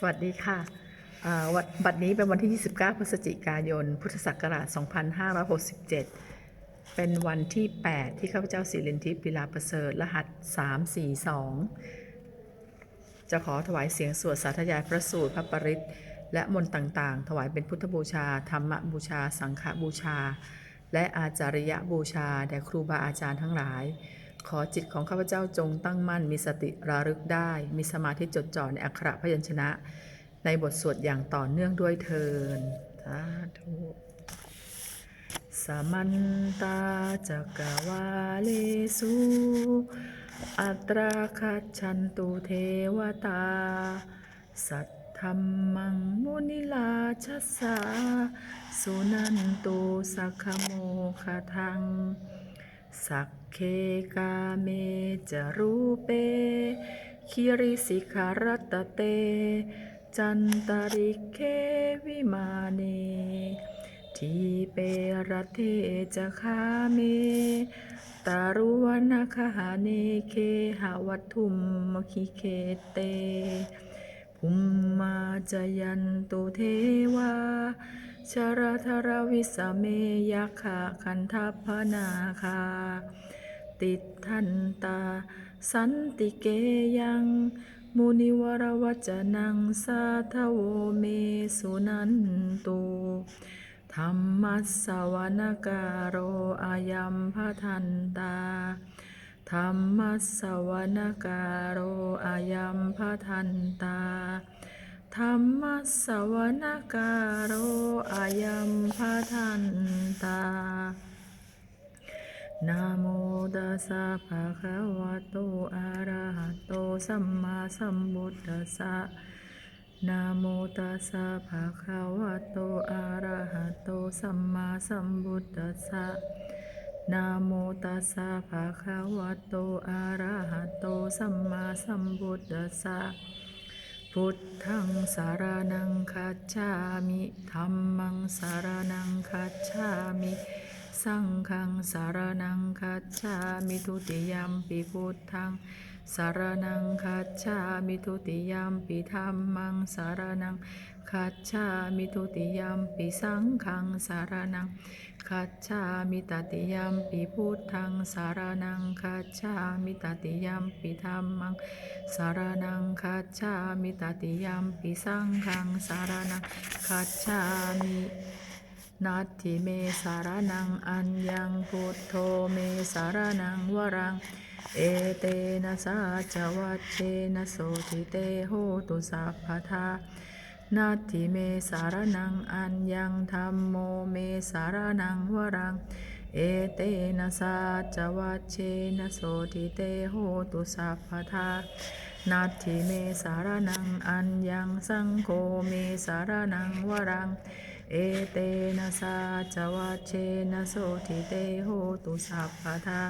สวัสดีค่ะวันบัดนี้เป็นวันที่ 29 พฤศจิกายน พุทธศักราช 2567 เป็นวันที่ 8 ที่ข้าพเจ้าสิรินทิพย์ลีลาประเสริฐ รหัส 342 จะขอถวายเสียงสวดสาธยายพระสูตรพระปริตและมนต์ต่างๆ ถวายเป็นพุทธบูชา ธรรมบูชา สังฆบูชา และอาจาริยบูชา แด่ครูบาอาจารย์ทั้งหลาย ขอจิตของข้าพเจ้าจงตั้งมั่น มีสติระลึกได้ มีสมาธิจดจ่อในอักขระพยัญชนะ ในบทสวดอย่างต่อเนื่องด้วยเทินสาธุสมันตาจักวาเลสุอัตราคัจฉันตุเทวตา สัทธรรมังมุนิลาชสา สุนันตุสักโมคทัง สักเคกาเมจรูเป คิริสิขารตเต จันตาริเควิมาเนทีเปรเทจะคาเมตารุวนาคหาเนเคหาวัตุมมคิเคเตภุมมาจยันตุเทวา ชรธรวิสเมยัคขะคันทัพนาคา ติดทันตา สันติเกยัง มุนิวรวจนังสาทโวเมสุนันตุธรรมัสสวนการโรอายัมพทันตาธรรมัสสวนการโรอายัมพทันตา ธรรมสวนการโรอายัมพทันตานะโมตัสสะภะคะวะโตอะระหะโตสัมมาสัมพุทธัสสะนะโมตัสสะภะคะวะโตอะระหะโตสัมมาสัมพุทธัสสะนะโมตัสสะภะคะวะโตอะระหะโตสัมมาสัมพุทธัสสะ พุทธังสารนังคัจฉามิธรรมังสารนังคัจฉามิ สังฆังสารนังคัจฉามิทุติยัมปิพุทธัง สารนังคัจฉามิทุติยัมปิธัมมังสารนังคัจฉามิทุติยัมปิสังฆังสารนังคัจฉามิตติยัมปิพุทธังสารนังคัจฉามิตติยัมปิธัมมังสารนังคัจฉามิตติยัมปิสังฆังสารนังคัจฉามินัตถิเมสารนังอัญญังพุทโธเมสารนังวรัง เอเตนะสาจวัชเชนะโสทิเตโหตุสัพพทานัตถิเมสารนังอัญญังธรรมโมเมสารนังวรัง เอเตนะสาจวัชเชนะโสทิเตโหตุสัพพทานัตถิเมสารนังอัญญังสังโฆเมสารนังวรัง เอเตนะสาจวัชเชนะโสทิเตโหตุสัพพทา